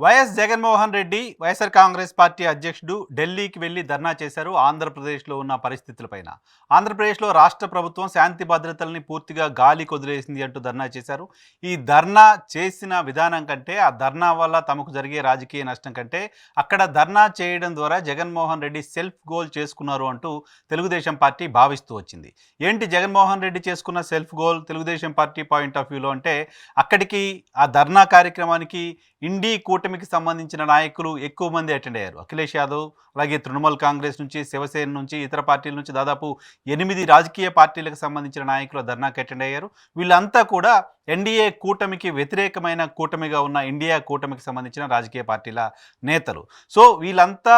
Y S Jaganmohan Reddy Y S R Congress party అధ్యక్షుడు ఢిల్లీకి వెళ్ళి ధర్నా చేశారు ఆంధ్రప్రదేశ్లో ఉన్న పరిస్థితులపైన. ఆంధ్రప్రదేశ్లో రాష్ట్ర ప్రభుత్వం శాంతి భద్రతల్ని పూర్తిగా గాలి కొదిలేసింది అంటూ ధర్నా చేశారు. ఈ ధర్నా చేసిన విధానం కంటే ఆ ధర్నా వల్ల తమకు జరిగే రాజకీయ నష్టం కంటే అక్కడ ధర్నా చేయడం ద్వారా జగన్మోహన్ రెడ్డి సెల్ఫ్ గోల్ చేసుకున్నారు అంటూ తెలుగుదేశం పార్టీ భావిస్తూ వచ్చింది. ఏంటి జగన్మోహన్ రెడ్డి చేసుకున్న self goal Telugu Desam party point of వ్యూలో అంటే అక్కడికి ఆ ధర్నా కార్యక్రమానికి ఇండి కూట కూటమికి సంబంధించిన నాయకులు ఎక్కువ మంది అటెండ్ అయ్యారు. అఖిలేష్ యాదవ్ అలాగే తృణమూల్ కాంగ్రెస్ నుంచి శివసేన నుంచి ఇతర పార్టీల నుంచి దాదాపు ఎనిమిది రాజకీయ పార్టీలకు సంబంధించిన నాయకులు ధర్నాకి అటెండ్ అయ్యారు. వీళ్ళంతా కూడా ఎన్డీఏ కూటమికి వ్యతిరేకమైన కూటమిగా ఉన్న ఇండియా కూటమికి సంబంధించిన రాజకీయ పార్టీల నేతలు. సో వీళ్ళంతా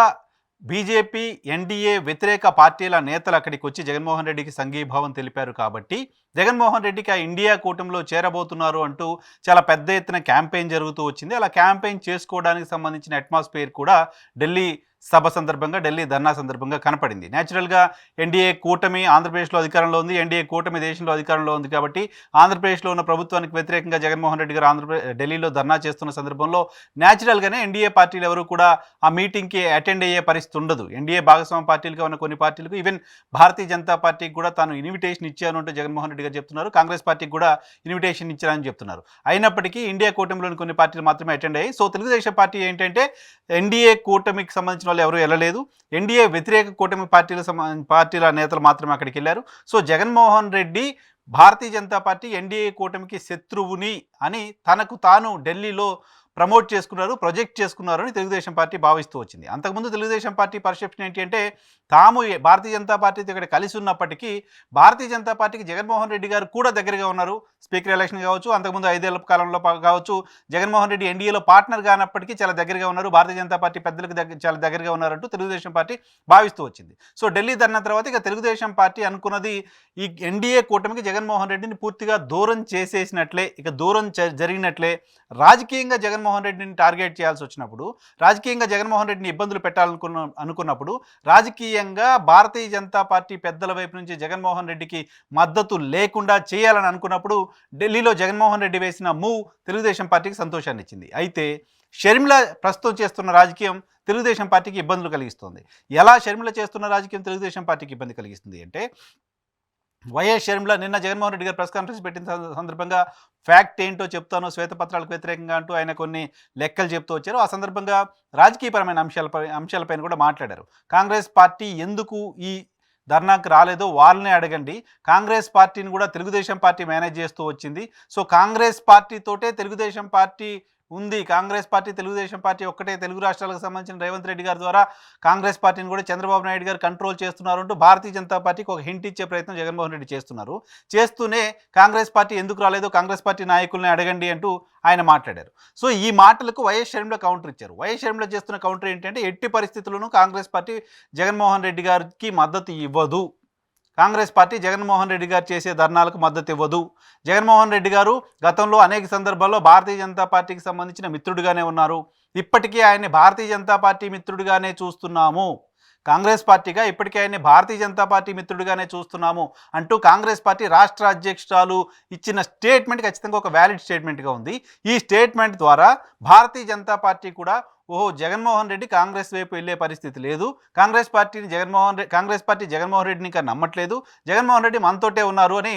బీజేపీ ఎన్డీఏ వ్యతిరేక పార్టీల నేతలు అక్కడికి వచ్చి జగన్మోహన్ రెడ్డికి సంఘీభావం తెలిపారు కాబట్టి జగన్మోహన్ రెడ్డికి ఆ ఇండియా కూటమిలో చేరబోతున్నారు అంటూ చాలా పెద్ద ఎత్తున క్యాంపెయిన్ జరుగుతూ వచ్చింది. అలా క్యాంపెయిన్ చేసుకోవడానికి సంబంధించిన అట్మాస్ఫియర్ కూడా ఢిల్లీ సభ సందర్భంగా ఢిల్లీ ధర్నా సందర్భంగా కనపడింది. న్యాచురల్గా ఎన్డీఏ కూటమి ఆంధ్రప్రదేశ్లో అధికారంలో ఉంది. ఎన్డీఏ కూటమి దేశంలో అధికారంలో ఉంది కాబట్టి ఆంధ్రప్రదేశ్లో ఉన్న ప్రభుత్వానికి వ్యతిరేకంగా జగన్మోహన్ రెడ్డి గారు ఆంధ్రప్రదేశ్ ఢిల్లీలో ధర్నా చేస్తున్న సందర్భంలో న్యాచురల్గానే ఎన్డీఏ పార్టీలు ఎవరు కూడా ఆ మీటింగ్కి అటెండ్ అయ్యే పరిస్థితి ఉండదు. ఎన్డీఏ భాగస్వామ్య పార్టీలుగా ఉన్న కొన్ని పార్టీలకు ఈవెన్ భారతీయ జనతా పార్టీకి కూడా తాను ఇన్విటేషన్ ఇచ్చాను అంటూ జగన్మోహన్ రెడ్డి గారు చెప్తున్నారు. కాంగ్రెస్ పార్టీకి కూడా ఇన్విటేషన్ ఇచ్చారని చెప్తున్నారు. అయినప్పటికీ ఇండియా కూటమిలోని కొన్ని పార్టీలు మాత్రమే అటెండ్ అయ్యాయి. సో తెలుగుదేశం పార్టీ ఏంటంటే ఎన్డీఏ కూటమికి సంబంధించిన వాళ్ళు ఎవరు వెళ్ళలేదు. ఎన్డీఏ వ్యతిరేక కూటమి పార్టీల పార్టీల నేతలు మాత్రమే అక్కడికి వెళ్ళారు. So Jaganmohan Reddy Bharatiya Janata party NDA కూటమికి శత్రువుని అని తనకు తాను ఢిల్లీలో ప్రమోట్ చేసుకున్నారు ప్రొజెక్ట్ చేసుకున్నారు అని తెలుగుదేశం పార్టీ భావిస్తూ వచ్చింది. అంతకుముందు తెలుగుదేశం పార్టీ పర్సెప్షన్ ఏంటి అంటే తాము ఏ- భారతీయ జనతా పార్టీతో ఇక్కడ కలిసి ఉన్నప్పటికీ భారతీయ జనతా పార్టీకి జగన్మోహన్ రెడ్డి గారు కూడా దగ్గరగా ఉన్నారు. స్పీకర్ ఎలక్షన్ కావచ్చు అంతకుముందు ఐదేళ్ళ కాలంలో కావచ్చు జగన్మోహన్ రెడ్డి ఎన్డీఏలో పార్ట్నర్ కానప్పటికీ చాలా దగ్గరగా ఉన్నారు. భారతీయ జనతా పార్టీ పెద్దలకు దగ్గర చాలా దగ్గరగా ఉన్నారంటూ తెలుగుదేశం పార్టీ భావిస్తూ వచ్చింది. సో ఢిల్లీ ధర్నా తర్వాత ఇక తెలుగుదేశం పార్టీ అనుకున్నది ఈ ఎన్డీఏ కూటమికి జగన్మోహన్ రెడ్డిని పూర్తిగా దూరం చేసేసినట్లే ఇక దూరం జ- జరిగినట్లే. రాజకీయంగా జగన్మోహన్ రెడ్డిని టార్గెట్ చేయాల్సి వచ్చినప్పుడు రాజకీయంగా జగన్మోహన్ రెడ్డిని ఇబ్బందులు పెట్టాలనుకున్న అనుకున్నప్పుడు రాజకీయంగా భారతీయ జనతా పార్టీ పెద్దల వైపు నుంచి జగన్మోహన్ రెడ్డికి మద్దతు లేకుండా చేయాలని అనుకున్నప్పుడు ఢిల్లీలో జగన్మోహన్ రెడ్డి వేసిన మూవ్ తెలుగుదేశం పార్టీకి సంతోషాన్ని ఇచ్చింది. అయితే షర్మిల ప్రస్తుతం చేస్తున్న రాజకీయం తెలుగుదేశం పార్టీకి ఇబ్బందులు కలిగిస్తుంది. ఎలా షర్మిల చేస్తున్న రాజకీయం తెలుగుదేశం పార్టీకి ఇబ్బంది కలిగిస్తుంది అంటే వైఎస్ షర్మిల నిన్న జగన్మోహన్ రెడ్డి గారు ప్రెస్ కాన్ఫరెన్స్ పెట్టిన సందర్భంగా ఫ్యాక్ట్ ఏంటో చెప్తాను శ్వేతపత్రాలకు వ్యతిరేకంగా అంటూ ఆయన కొన్ని లెక్కలు చెప్తూ వచ్చారు. ఆ సందర్భంగా రాజకీయపరమైన అంశాలపై అంశాలపైన కూడా మాట్లాడారు. కాంగ్రెస్ పార్టీ ఎందుకు ఈ ధర్నాకు రాలేదో వాళ్ళనే అడగండి. కాంగ్రెస్ పార్టీని కూడా తెలుగుదేశం పార్టీ మేనేజ్ చేస్తూ వచ్చింది. సో కాంగ్రెస్ పార్టీతోటే తెలుగుదేశం పార్టీ ఉంది. కాంగ్రెస్ పార్టీ తెలుగుదేశం పార్టీ ఒక్కటే తెలుగు రాష్ట్రాలకు సంబంధించిన రేవంత్ రెడ్డి గారి ద్వారా కాంగ్రెస్ పార్టీని కూడా చంద్రబాబు నాయుడు గారు కంట్రోల్ చేస్తున్నారు అంటూ భారతీయ జనతా పార్టీకి ఒక హింట్ ఇచ్చే ప్రయత్నం జగన్మోహన్ రెడ్డి చేస్తున్నారు. చేస్తూనే కాంగ్రెస్ పార్టీ ఎందుకు రాలేదు కాంగ్రెస్ పార్టీ నాయకుల్ని అడగండి అంటూ ఆయన మాట్లాడారు. సో ఈ మాటలకు వైఎస్ షర్మిల కౌంటర్ ఇచ్చారు. వైఎస్ షర్మిల చేస్తున్న కౌంటర్ ఏంటంటే ఎట్టి పరిస్థితుల్లోనూ కాంగ్రెస్ పార్టీ జగన్మోహన్ రెడ్డి గారికి మద్దతు ఇవ్వదు. కాంగ్రెస్ పార్టీ జగన్మోహన్ రెడ్డి గారు చేసే ధర్నాలకు మద్దతు ఇవ్వదు. జగన్మోహన్ రెడ్డి గారు గతంలో అనేక సందర్భాల్లో భారతీయ జనతా పార్టీకి సంబంధించిన మిత్రుడిగానే ఉన్నారు. ఇప్పటికీ ఆయన్ని భారతీయ జనతా పార్టీ మిత్రుడిగానే చూస్తున్నాము. కాంగ్రెస్ పార్టీగా ఇప్పటికే ఆయన్ని భారతీయ జనతా పార్టీ మిత్రుడిగానే చూస్తున్నాము అంటూ కాంగ్రెస్ పార్టీ రాష్ట్ర అధ్యక్షురాలు ఇచ్చిన స్టేట్మెంట్ ఖచ్చితంగా ఒక వ్యాలిడ్ స్టేట్మెంట్గా ఉంది. ఈ స్టేట్మెంట్ ద్వారా భారతీయ జనతా పార్టీ కూడా ఓహో జగన్మోహన్ రెడ్డి కాంగ్రెస్ వైపు వెళ్ళే పరిస్థితి లేదు. కాంగ్రెస్ పార్టీని జగన్మోహన్ రెడ్డి కాంగ్రెస్ పార్టీ జగన్మోహన్ రెడ్డిని ఇంకా నమ్మట్లేదు. జగన్మోహన్ రెడ్డి మనతోటే ఉన్నారు అని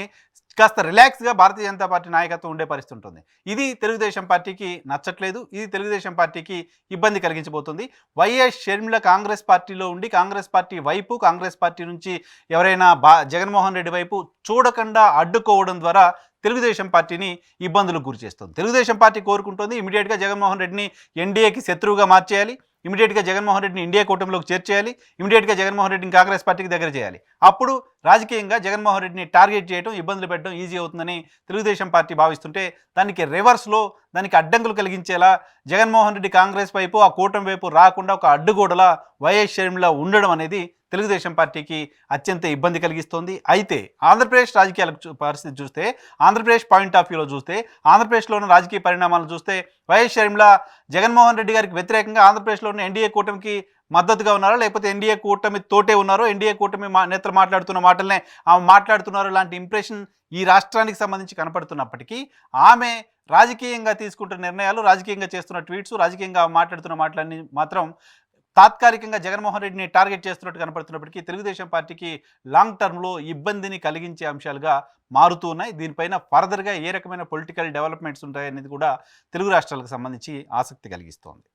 కాస్త రిలాక్స్గా భారతీయ జనతా పార్టీ నాయకత్వం ఉండే పరిస్థితి ఉంటుంది. ఇది తెలుగుదేశం పార్టీకి నచ్చట్లేదు ఇది తెలుగుదేశం పార్టీకి ఇబ్బంది కలిగించబోతుంది. వైఎస్ షర్మిల కాంగ్రెస్ పార్టీలో ఉండి కాంగ్రెస్ పార్టీ వైపు కాంగ్రెస్ పార్టీ నుంచి ఎవరైనా బా జగన్మోహన్ రెడ్డి వైపు చూడకుండా అడ్డుకోవడం ద్వారా తెలుగుదేశం పార్టీని ఇబ్బందులకు గురి చేస్తుంది తెలుగుదేశం పార్టీ కోరుకుంటుంది ఇమీడియట్గా జగన్మోహన్ రెడ్డిని ఎన్డీఏకి శత్రువుగా మార్చేయాలి. ఇమీడియట్గా జగన్మోహన్ రెడ్డిని ఇండియా కూటమిలోకి చేర్చేయాలి. ఇమీడియట్గా జగన్మోహన్ రెడ్డిని కాంగ్రెస్ పార్టీకి దగ్గర చేయాలి. అప్పుడు రాజకీయంగా జగన్మోహన్ రెడ్డిని టార్గెట్ చేయడం ఇబ్బందులు పెట్టడం ఈజీ అవుతుందని తెలుగుదేశం పార్టీ భావిస్తుంటే దానికి రివర్స్లో దానికి అడ్డంకులు కలిగించేలా జగన్మోహన్ రెడ్డి కాంగ్రెస్ వైపు ఆ కూటమి వైపు రాకుండా ఒక అడ్డుగోడలా వైఎస్ షర్మిల ఉండడం అనేది తెలుగుదేశం పార్టీకి అత్యంత ఇబ్బంది కలిగిస్తోంది. అయితే ఆంధ్రప్రదేశ్ రాజకీయాల చూ- పరిస్థితి చూస్తే ఆంధ్రప్రదేశ్ పాయింట్ ఆఫ్ వ్యూలో చూస్తే ఆంధ్రప్రదేశ్లో ఉన్న రాజకీయ పరిణామాలను చూస్తే వైఎస్ షర్మిల జగన్మోహన్ రెడ్డి గారికి వ్యతిరేకంగా ఆంధ్రప్రదేశ్లో ఉన్న ఎన్డీఏ కూటమికి మద్దతుగా ఉన్నారో? లేకపోతే ఎన్డీఏ కూటమి తోటే ఉన్నారో? ఎన్డీఏ కూటమి మా నేతలు మాట్లాడుతున్న మాటలనే ఆమె మాట్లాడుతున్నారో లాంటి ఇంప్రెషన్ ఈ రాష్ట్రానికి సంబంధించి కనపడుతున్నప్పటికీ ఆమె రాజకీయంగా తీసుకుంటున్న నిర్ణయాలు రాజకీయంగా చేస్తున్న ట్వీట్స్ రాజకీయంగా మాట్లాడుతున్న మాటలన్నీ మాత్రం తాత్కాలికంగా జగన్మోహన్ రెడ్డిని టార్గెట్ చేస్తున్నట్టు కనపడుతున్నప్పటికీ తెలుగుదేశం పార్టీకి లాంగ్ టర్మ్లో ఇబ్బందిని కలిగించే అంశాలుగా మారుతూ ఉన్నాయి. దీనిపైన ఫర్దర్గా ఏ రకమైన పొలిటికల్ డెవలప్మెంట్స్ ఉంటాయనేది కూడా తెలుగు రాష్ట్రాలకు సంబంధించి ఆసక్తి కలిగిస్తోంది.